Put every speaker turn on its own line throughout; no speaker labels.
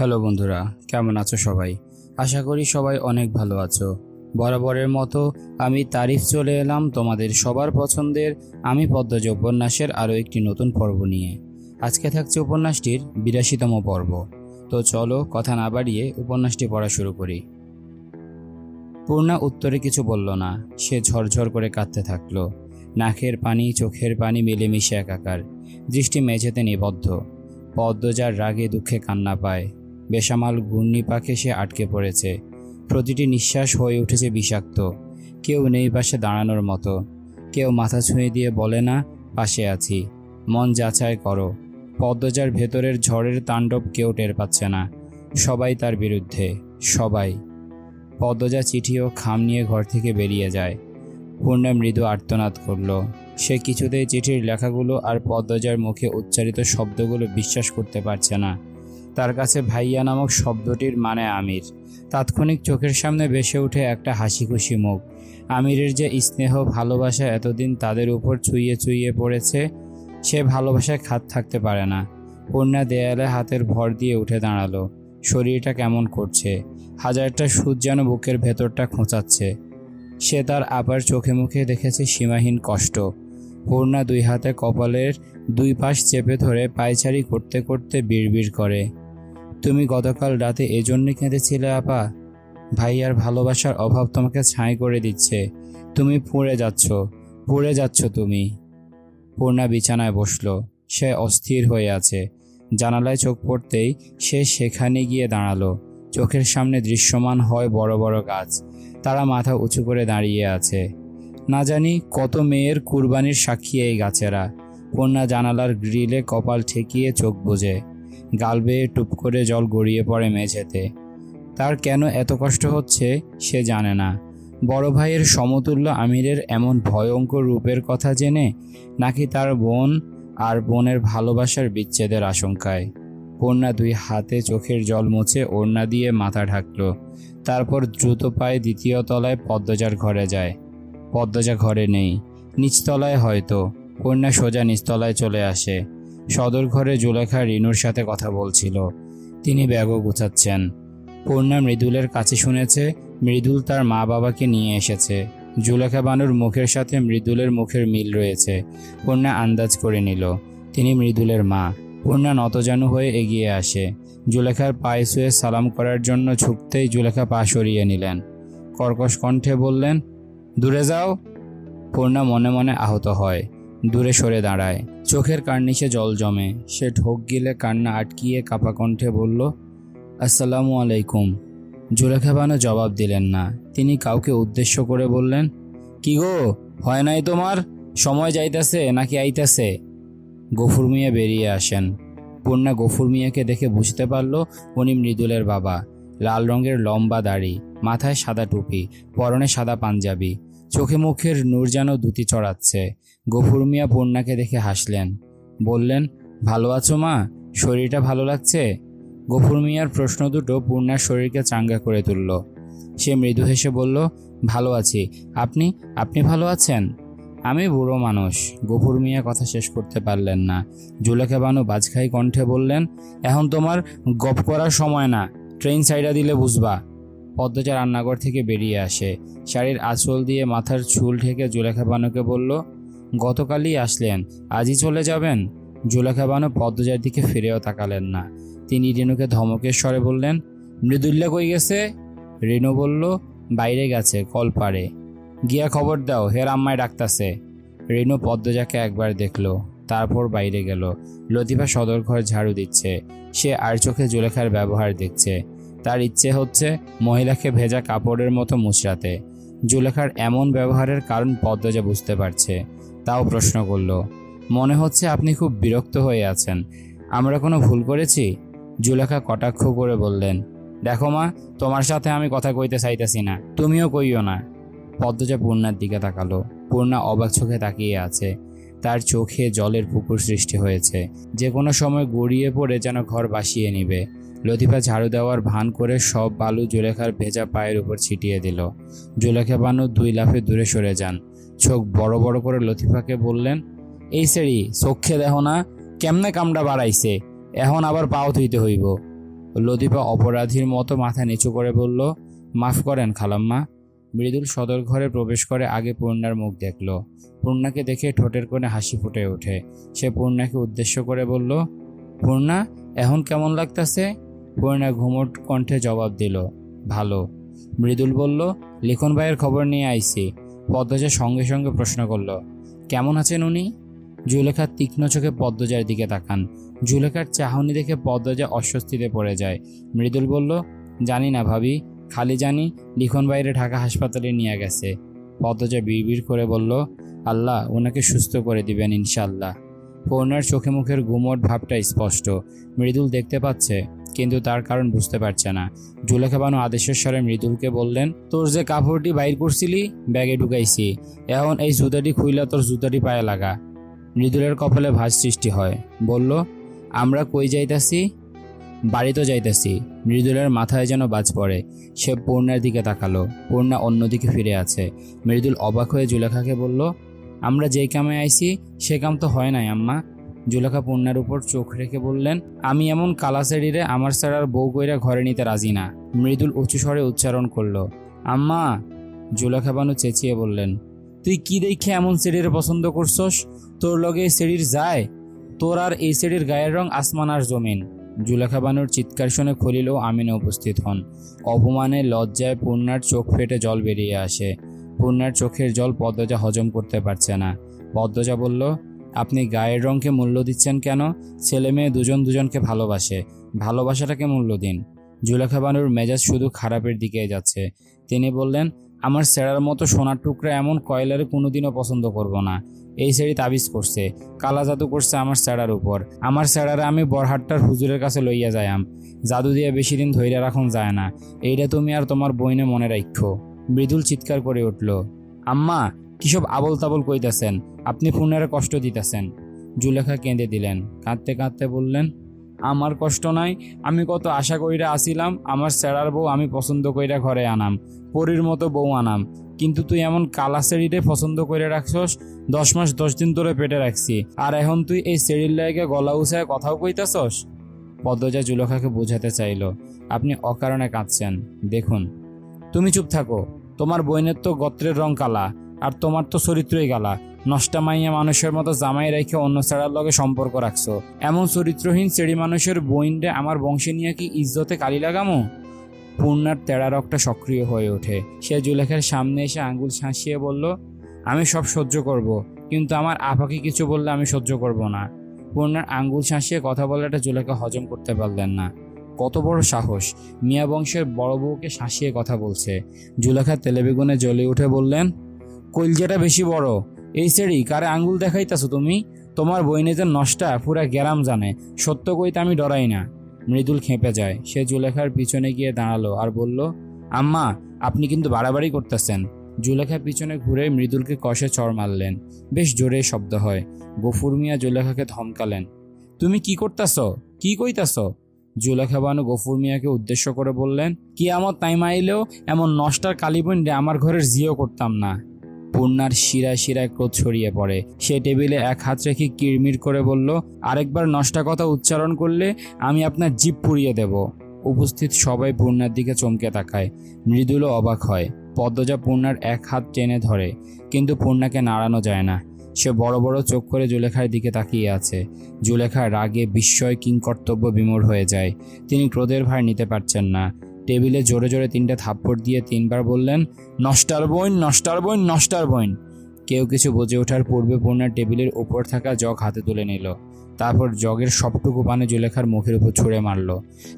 Hello বন্ধুরা, কেমন আছো সবাই? আশা করি সবাই অনেক ভালো আছো। বরাবরের মতো আমি তারিফ চলে এলাম তোমাদের সবার পছন্দের আমি পদ্মজ উপন্যাসের আরও একটি নতুন পর্ব নিয়ে। আজকে থাকছে উপন্যাসটির বিরাশিতম পর্ব। তো চলো কথা না বাড়িয়ে উপন্যাসটি পড়া শুরু করি। পূর্ণা উত্তরে কিছু বলল না, সে ঝরঝর করে কাঁদতে থাকল। নাকের পানি, চোখের পানি মিলেমিশে একাকার, দৃষ্টি মেঝেতে নিবদ্ধ। পদ্মজার রাগে দুঃখে কান্না পায় বেসামাল ঘূর্ণি পাখে সে আটকে পড়েছে। প্রতিটি নিঃশ্বাস হয়ে উঠেছে বিষাক্ত। কেউ নেই পাশে দাঁড়ানোর মতো। কেউ মাথা ছুঁয়ে দিয়ে বলে, না, পাশে আছি। মন যাচাই করো। পদ্মজার ভেতরের ঝড়ের তাণ্ডব কেউ টের পাচ্ছে না। সবাই তার বিরুদ্ধে, সবাই। পদ্মজা চিঠি ও খাম নিয়ে ঘর থেকে বেরিয়ে যায়। পূর্ণা মৃদু আর্তনাদ করল। সে কিছুতেই চিঠির লেখাগুলো আর পদ্মজার মুখে উচ্চারিত শব্দগুলো বিশ্বাস করতে পারছে না। তার কাছে ভাইয়া নামক শব্দটির মানে আমির। তাৎক্ষণিক চোখের সামনে ভেসে উঠে একটা হাসি খুশি মুখ। আমিরের যে স্নেহ ভালোবাসা এতদিন তাদের উপর ছুঁয়ে ছুঁয়ে পড়েছে, সে ভালোবাসায় খাত থাকতে পারে না। পূর্ণা দেয়ালে হাতের ভর দিয়ে উঠে দাঁড়াল। শরীরটা কেমন করছে? হাজারটা সুদ যেন বুকের ভেতরটা খোঁচাচ্ছে। সে তার আবার চোখে মুখে দেখেছে সীমাহীন কষ্ট। পূর্ণা দুই হাতে কপালের দুই পাশ চেপে ধরে পায়চারি করতে করতে বিড়বিড় করে। তুমি গতকাল রাতে এজন্য কেঁদেছিলে, আপা। ভাইয়ার ভালোবাসার অভাব তোমাকে ছাই করে দিচ্ছে। তুমি পুড়ে যাচ্ছ পুড়ে যাচ্ছ তুমি। পূর্ণা বিছানায় বসল, সে অস্থির হয়ে আছে। জানালায় চোখ পড়তেই সে সেখানে গিয়ে দাঁড়াল। চোখের সামনে দৃশ্যমান হয় বড় বড় গাছ। তারা মাথা উঁচু করে দাঁড়িয়ে আছে। না জানি কত মেয়ের কুরবানির সাক্ষী এই গাছেরা। কন্যা জানালার গ্রিলে কপাল ঠেকিয়ে চোখ বোঝে গাল বেয়ে টুপ করে জল গড়িয়ে পড়ে মেঝেতে। তার কেন এত কষ্ট হচ্ছে সে জানে না। বড় ভাইয়ের সমতুল্য আমিরের এমন ভয়ঙ্কর রূপের কথা জেনে নাকি তার বোন আর বোনের ভালোবাসার বিচ্ছেদের আশঙ্কায়। কন্যা দুই হাতে চোখের জল মুছে ওড়না দিয়ে মাথা ঢাকল। তারপর দ্রুত পায়ে দ্বিতীয় তলায় পদ্মজার ঘরে যায়। পদ্মজা ঘরে নেই। নিচতলায় হয়তো। কন্যা সোজা নিচতলায় চলে আসে। সদর ঘরে জুলেখা রিনুর সাথে কথা বলছিল। তিনি ব্যাগও গুছাচ্ছেন। কন্যা মৃদুলের কাছে শুনেছে, মৃদুল তার মা বাবাকে নিয়ে এসেছে। জুলেখা বানুর মুখের সাথে মৃদুলের মুখের মিল রয়েছে। কন্যা আন্দাজ করে নিল, তিনি মৃদুলের মা। কন্যা নতজানু হয়ে এগিয়ে আসে। জুলেখার পায়ে শুয়ে সালাম করার জন্য ছুটতেই জুলেখা পা সরিয়ে নিলেন। কর্কশ কণ্ঠে বললেন, দূরে যাও। পূর্ণা মনে মনে আহত হয়। দূরে সরে দাঁড়ায়। চোখের কার্নিশে জল জমে। সে ঢোক গিলে কান্না আটকিয়ে কাপা কণ্ঠে বলল, আসসালামু আলাইকুম। জুলেখা বানু জবাব দিলেন না। তিনি কাউকে উদ্দেশ্য করে বললেন, কি গো, হয় নাই তোমার? সময় যাইতেছে নাকি আইতাছে? গফুর মিয়া বেরিয়ে আসেন। পূর্ণা গফুর মিয়াকে দেখে বুঝতে পারল, উনি মৃদুলের বাবা। লাল রঙের লম্বা দাড়ি, মাথায় সাদা টুপি, পরনে সাদা পাঞ্জাবি। চোখে মুখের নূর যেন দুটি চড়াচ্ছে। গফুর মিয়া পূর্ণাকে দেখে হাসলেন। বললেন, ভালো আছো মা? শরীরটা ভালো লাগছে? গফুর মিয়ার প্রশ্ন দুটো পূর্ণার শরীরকে চাঙ্গা করে তুলল। সে মৃদু হেসে বলল, ভালো আছি। আপনি আপনি ভালো আছেন? আমি বুড়ো মানুষ। গফুর মিয়া কথা শেষ করতে পারলেন না। জুলেখা বানু বাজখাই কণ্ঠে বললেন, এখন তোমার গপ করার সময় না। ট্রেন সাইডা দিলে বুঝবা। পদ্মজা রান্নাঘর থেকে বেরিয়ে আসে। শাড়ির আঁচল দিয়ে মাথার চুল ঢেকে জুলেখা বানুকে বলল, গতকালই আসলেন, আজই চলে যাবেন? জুলেখা বানু পদ্মজার দিকে ফিরেও তাকালেন না। তিনি রেনুকে ধমকের স্বরে বললেন, মৃদুল্লা কই গেছে? রেনু বলল, বাইরে গেছে কল পারে গিয়া খবর দাও, হের আম্মায় ডাকতাছে। রেনু পদ্মজাকে একবার দেখল, তারপর বাইরে গেল। লতিফা সদর ঘর ঝাড়ু দিচ্ছে। সে আর চোখে জুলেখার ব্যবহার দেখছে। তার ইচ্ছে হচ্ছে মহিলাকে ভেজা কাপড়ের মতো মুচড়াতে। জুলেখার এমন ব্যবহারের কারণ পদ্মজা বুঝতে পারছে, তাও প্রশ্ন করল, মনে হচ্ছে আপনি খুব বিরক্ত হয়ে আছেন। আমরা কোনো ভুল করেছি? জুলেখা কটাক্ষ করে বললেন, দেখো মা, তোমার সাথে আমি কথা কইতে চাইতেছি না, তুমিও কইও না। পদ্মজা পূর্ণার দিকে তাকালো। পূর্ণা অবাক চোখে তাকিয়ে আছে। তার চোখে জলের পুকুর সৃষ্টি হয়েছে। যে কোনো সময় গড়িয়ে পড়ে যেন ঘর বাসিয়ে নিবে। লতিফা ঝাড়ু দেওয়ার ভান করে সব বালু জুলেখার ভেজা পায়ের উপর ছিটিয়ে দিল। জুলেখা বানু দুই লাফে দূরে সরে যান। চোখ বড় বড় করে লতিফাকে বললেন, এই সেরি চোখে দেখো না, কেমনে কামড়া বাড়াইছে? এখন আবার পাও থইতে হইব। লতিফা অপরাধীর মতো মাথা নিচু করে বলল, মাফ করেন খালাম্মা। মৃদুল সদর ঘরে প্রবেশ করে আগে পূর্ণার মুখ দেখল। পূর্ণাকে দেখে ঠোঁটের কোণে হাসি ফুটে ওঠে। সে পূর্ণাকে উদ্দেশ্য করে বলল, পূর্ণা, এখন কেমন লাগতাছে? পূর্ণা ঘুমট কণ্ঠে জবাব দিল, ভালো। মৃদুল বলল, লিখন ভাইয়ের খবর নিয়ে আইছি পদ্মজা সঙ্গে সঙ্গে প্রশ্ন করল, কেমন আছেন উনি? জুলেখা তীক্ষ্ণ চোখে পদ্মজার দিকে তাকান। জুলেখার চাহনি দেখে পদ্মজা অস্বস্তিতে পড়ে যায়। মৃদুল বলল, জানি না ভাবি, খালি জানি লিখন বাইরে ঢাকা হাসপাতালে নিয়ে গেছে। পদ্মজা বিড়বিড় করে বলল, আল্লাহ ওনাকে সুস্থ করে দিবেন ইনশাল্লাহ পূর্ণার চোখে মুখের গুমট ভাবটা স্পষ্ট। মৃদুল দেখতে পাচ্ছে কিন্তু তার কারণ বুঝতে পারছে না। জুলেখা বানু আদেশের স্বরে মৃদুলকে বললেন, তোর যে কাপড়টি বাইর করছিলি, ব্যাগে ঢুকাইছি। এখন এই জুতাটি খুইলা তোর জুতাটি পায়ে লাগা। মৃদুলের কপালে ভাঁজ সৃষ্টি হয়। বলল, আমরা কই যাইতাছি? বাড়ি তো যাইতাছি। মৃদুলের মাথায় যেন বাজ পড়ে। সে পূর্ণার দিকে তাকালো। পূর্ণা অন্যদিকে ফিরে আছে। মৃদুল অবাক হয়ে জুলেখাকে বলল, আমরা যেই কামে আইছি, সে কাম তো হয় নাই, আম্মা। জুলেখা পূর্ণার উপর চোখ রেখে বললেন, আমি এমন কালাসারিরে আমার স্যার বউ কইরা ঘরে নিতে রাজি না। মৃদুল উঁচু স্বরে উচ্চারণ করল, আম্মা, জুলেখা বানু চেঁচিয়ে বললেন, তুই কি দেখে এমন সেরির পছন্দ করছস? তোর লগে এই সেরির যায়? তোর আর এই সেরির গায়ের রং আসমান আর জমিন। জুলেখা বানুর চিৎকার শুনে খলিল ও আমিনে উপস্থিত হন। অপমানে লজ্জায় পূর্ণার চোখ ফেটে জল বেরিয়ে আসে। পূর্ণার চোখের জল পদ্মজা হজম করতে পারছে না। পদ্মজা বলল আপনি গায়ের রঙকে মূল্য দিচ্ছেন কেন? ছেলে মেয়ে দুজন দুজনকে ভালোবাসে। ভালোবাসাটাকে মূল্য দিন। জুলেখা বানুর মেজাজ শুধু খারাপের দিকে যাচ্ছে। তিনি বললেন, আমার সেরার মতো সোনার টুকরা এমন কয়লারে কোনোদিনও পছন্দ করব না। এই সেরি তাবিজ করছে। কালা জাদু করছে আমার স্যারার উপর। আমার স্যারারে আমি বরহাট্টার হুজুরের কাছে লইয়া যাইয়াম। জাদু দিয়ে বেশি দিন ধৈর্য রাখন যায় না। এইটা তুমি আর তোমার বইনে মনে রাখো মৃদুল চিৎকার করে উঠল, আম্মা কিসব আবল তাবল কইতাছেন? আপনি ফোনের কষ্ট দিতেছেন। জুলেখা কেঁদে দিলেন। কাঁদতে কাঁদতে বললেন, আমার কষ্ট নাই, আমি কত আশা কইরা আসিলাম, আমার স্যারার বউ আমি পছন্দ কইরা ঘরে আনাম, পরীর মতো বউ আনাম। কিন্তু তুই এমন কালা সেরিরে পছন্দ করে রাখছস, দশ মাস দশ দিন ধরে পেটে রাখছি। আর এখন তুই এই সেরির লাইগে গলা উছায় কথাও কইতাছস? পদ্মজা জুলেখাকে বোঝাতে চাইল, আপনি অকারণে কাঁদছেন। দেখুন, তুমি চুপ থাকো। তোমার বইনের তো গোত্রের রং কালা আর তোমার তো চরিত্রই গালা। নষ্টা মাইয়া মানুষের মতো জামাই রেখে অন্য ছাড়ার লগে সম্পর্ক রাখছো। এমন চরিত্রহীন চেড়ি মানুষের বইনরে আমার বংশে নিয়ে কি ইজ্জতে কালি লাগামো? পূর্ণার তেড়া রকটা সক্রিয় হয়ে ওঠে। সে জুলেখার সামনে এসে আঙ্গুল শাঁসিয়ে বলল, আমি সব সহ্য করব, কিন্তু আমার আপাকে কিছু বললে আমি সহ্য করব না। পূর্ণার আঙ্গুল শাঁসিয়ে কথা বলাটা জুলেখা হজম করতে পারলেন না। কত বড় সাহস! মিয়া বংশের বড় বউকে শাঁসিয়ে কথা বলছে। জুলেখা তেলেবেগুনে জ্বলে উঠে বললেন কইলজাটা বেশি বড়। এই সেড়ি কারে আঙ্গুল দেখাইতাছো তুমি? তোমার বইনে যে নষ্টা, পুরা গ্যারাম জানে। সত্য কইতে আমি ডরাই না। মৃদুল খেপে যায়। সে জুলেখার পিছনে গিয়ে দাঁড়াল আর বলল, আম্মা, আপনি কিন্তু বাড়াবাড়ি করতেছেন। জুলেখা পিছনে ঘুরে মৃদুলকে কষে চড় মারলেন। বেশ জোরে শব্দ হয়। গফুর মিয়া জুলেখাকে ধমকালেন, তুমি কি করতাছ? কি কইতাছ? জুলেখা বানু গফুর মিয়াকে উদ্দেশ্য করে বললেন কি আমার টাইম আইলেও এমন নষ্টার কালীবন্ডে আমার ঘরের জিও করতাম না। পূর্ণার শিরায় শিরায় ক্রোধ ছড়িয়ে পড়ে। সে টেবিলে এক হাত রেখে কিরমির করে বলল, আরেকবার নষ্টা কথা উচ্চারণ করলে আমি আপনার জিপ পুড়িয়ে দেব। উপস্থিত সবাই পূর্ণার দিকে চমকে তাকায়। মৃদুলও অবাক হয়। পদ্মজা পূর্ণার এক হাত টেনে ধরে, কিন্তু পূর্ণাকে নাড়ানো যায় না। সে বড় বড় চোখ করে জুলেখার দিকে তাকিয়ে আছে। জুলেখা রাগে বিস্ময় কিংকর্তব্য বিমূঢ় হয়ে যায়। তিনি ক্রোধের ভার নিতে পারছেন না। টেবিলে জোরে জোরে তিনটা থাপ্পড় দিয়ে তিনবার বললেন, নষ্টার বইন নষ্টার বইন নষ্টার বইন। কেউ কিছু বুঝে ওঠার পূর্বে পূর্ণার টেবিলের উপর থাকা জগ হাতে তুলে নিল। তারপর জগের সবটুকু পানে জুলেখার মুখের উপর ছুঁড়ে মারল।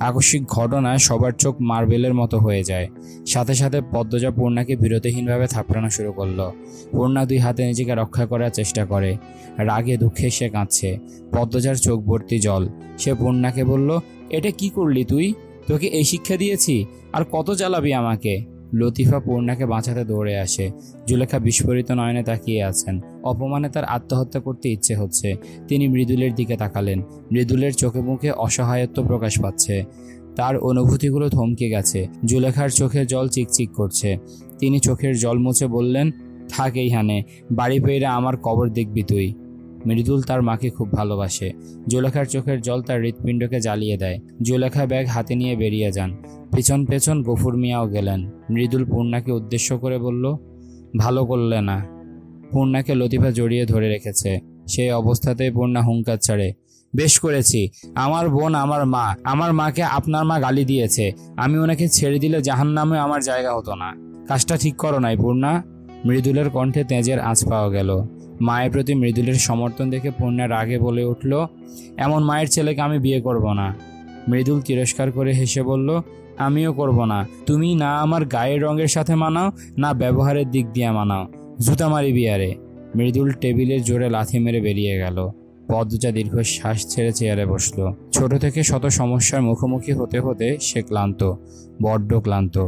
আকস্মিক ঘটনায় সবার চোখ মার্বেলের মতো হয়ে যায়। সাথে সাথে পদ্মজা পূর্ণাকে বিরতিহীনভাবে থাপড়ানো শুরু করল। পূর্ণা দুই হাতে নিজেকে রক্ষা করার চেষ্টা করে। রাগে দুঃখে সে কাঁদছে। পদ্মজার চোখ ভর্তি জল। সে পূর্ণাকে বলল, এটা কি করলি তুই? তোকে এই শিক্ষা দিয়েছি, আর কত জ্বালাবি আমাকে? লতিফা পূর্ণাকে বাঁচাতে দৌড়ে আসে। জুলেখা বিস্ফোরিত নয়নে তাকিয়ে আছেন। অপমানে তার আত্মহত্যা করতে ইচ্ছে হচ্ছে। তিনি মৃদুলের দিকে তাকালেন। মৃদুলের চোখে মুখে অসহায়ত্ব প্রকাশ পাচ্ছে। তার অনুভূতিগুলো থমকে গেছে। জুলেখার চোখে জল চিকচিক করছে। তিনি চোখের জল মুছে বললেন, থাক এইখানে। বাড়ি পেয়ে আমার কবর দেখবি তুই। মৃদুল তার মাকে খুব ভালোবাসে। জুলেখার চোখের জল তার হৃৎপিণ্ডকে জ্বালিয়ে দেয়। জুলেখা ব্যাগ হাতে নিয়ে বেরিয়ে যান। পেছন পেছন গফুর মিয়াও গেলেন। মৃদুল পূর্ণাকে উদ্দেশ্য করে বলল, ভালো করলে না। পূর্ণাকে লতিফা জড়িয়ে ধরে রেখেছে। সেই অবস্থাতেই পূর্ণা হুঙ্কার ছাড়ে, বেশ করেছি। আমার বোন আমার মা। আমার মাকে আপনার মা গালি দিয়েছে। আমি ওনাকে ছেড়ে দিলে জাহান নামে আমার জায়গা হতো না। কাজটা ঠিক করো নাই পূর্ণা। মৃদুলের কণ্ঠে তেজের আঁচ পাওয়া গেল। মায়ের প্রতি মৃদুলের সমর্থন দেখে পূর্ণা রাগে বলে উঠল, এমন মায়ের ছেলেকে আমি বিয়ে করব না। মৃদুল তিরস্কার করে হেসে বলল, আমিও করব না। তুমি না আমার গায়ের রঙের সাথে মানাও, না ব্যবহারের দিক দিয়ে মানাও। জুতা মারি বিয়ারে। মৃদুল টেবিলের জোরে লাথি মেরে বেরিয়ে গেল। পদ্মজা দীর্ঘ শ্বাস ছেড়ে চেয়ারে বসল। ছোট থেকে শত সমস্যার মুখোমুখি হতে হতে সে ক্লান্ত, বড্ড ক্লান্ত।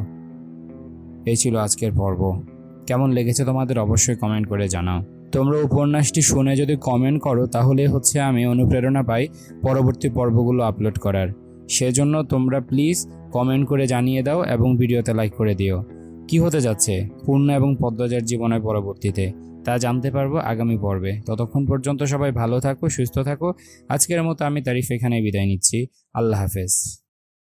এই ছিল আজকের পর্ব। কেমন লেগেছে তোমাদের অবশ্যই কমেন্ট করে জানাও। তোমরা উপন্যাসটি শুনে যদি কমেন্ট করো, তাহলে হচ্ছে আমি অনুপ্রেরণা পাই পরবর্তী পর্বগুলো আপলোড করার। সেজন্য তোমরা প্লিজ কমেন্ট করে জানিয়ে দাও এবং ভিডিওতে লাইক করে দিও। কি হতে যাচ্ছে? পূর্ণ এবং পদ্মজার জীবনের পরবর্তীতে। তা জানতে পারব আগামী পর্বে। ততক্ষণ পর্যন্ত সবাই ভালো থাকো, সুস্থ থাকো। আজকের মতো আমি তারিফ এখানে বিদায় নিচ্ছি। আল্লাহ হাফেজ।